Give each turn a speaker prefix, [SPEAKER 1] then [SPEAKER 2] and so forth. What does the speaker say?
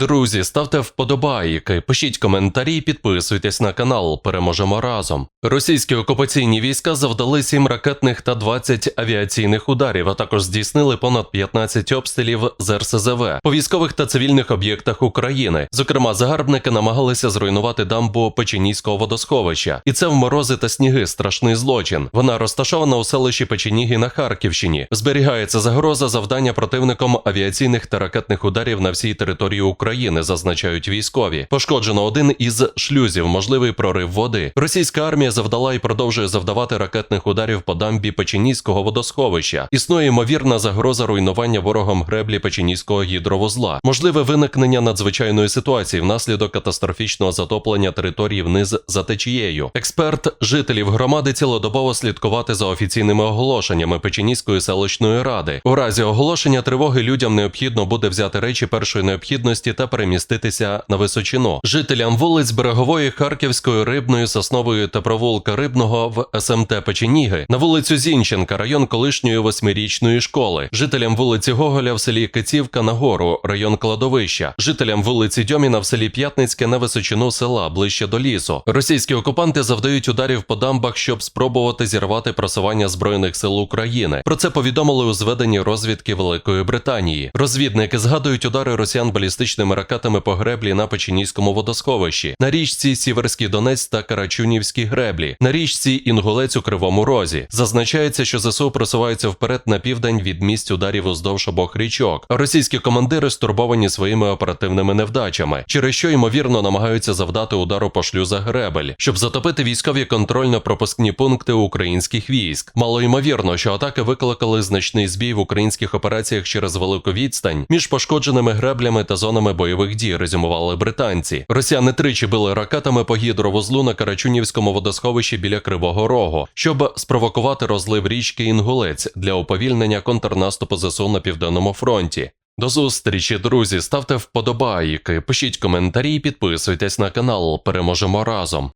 [SPEAKER 1] Друзі, ставте вподобайки, пишіть коментарі, підписуйтесь на канал. Переможемо разом. Російські окупаційні війська завдали 7 ракетних та 20 авіаційних ударів, а також здійснили понад 15 обстрілів з РСЗВ по військових та цивільних об'єктах України. Зокрема, загарбники намагалися зруйнувати дамбу Печеніського водосховища, і це в морози та сніги страшний злочин. Вона розташована у селищі Печеніги на Харківщині. Зберігається загроза завдання противником авіаційних та ракетних ударів на всій території України, зазначають військові. Пошкоджено один із шлюзів, можливий прорив води. Російська армія завдала і продовжує завдавати ракетних ударів по дамбі Печеніського водосховища. Існує ймовірна загроза руйнування ворогом греблі Печеніського гідровузла. Можливе виникнення надзвичайної ситуації внаслідок катастрофічного затоплення території вниз за течією. Експерт жителів громади цілодобово слідкувати за офіційними оголошеннями Печеніської селищної ради. У разі оголошення тривоги людям необхідно буде взяти речі першої необхідності та переміститися на височину. Жителям вулиць Берегової, Харківської, Рибної, Соснової та провулка Рибного в СМТ Печеніги, на вулицю Зінченка, район колишньої восьмирічної школи, жителям вулиці Гоголя в селі Кицівка на гору, район кладовища, жителям вулиці Дьоміна в селі П'ятницьке на височину села ближче до лісу. Російські окупанти завдають ударів по дамбах, щоб спробувати зірвати просування збройних сил України. Про це повідомили у зведенні розвідки Великої Британії. Розвідники згадують удари росіян балістичними ракетами по греблі на Печеніському водосховищі, на річці Сіверський Донець та Карачунівській греблі, на річці Інгулець у Кривому Розі. Зазначається, що ЗСУ просуваються вперед на південь від місць ударів уздовж обох річок. Російські командири стурбовані своїми оперативними невдачами, через що ймовірно намагаються завдати удару по шлюзах гребель, щоб затопити військові контрольно-пропускні пункти українських військ. Мало ймовірно, що атаки викликали значний збій в українських операціях через велику відстань між пошкодженими греблями та зонами бойових дій, резюмували британці. Росіяни тричі били ракетами по гідровузлу на Карачунівському водосховищі біля Кривого Рогу, щоб спровокувати розлив річки Інгулець для уповільнення контрнаступу ЗСУ на південному фронті. До зустрічі, друзі. Ставте вподобайки, пишіть коментарі, і підписуйтесь на канал. Переможемо разом.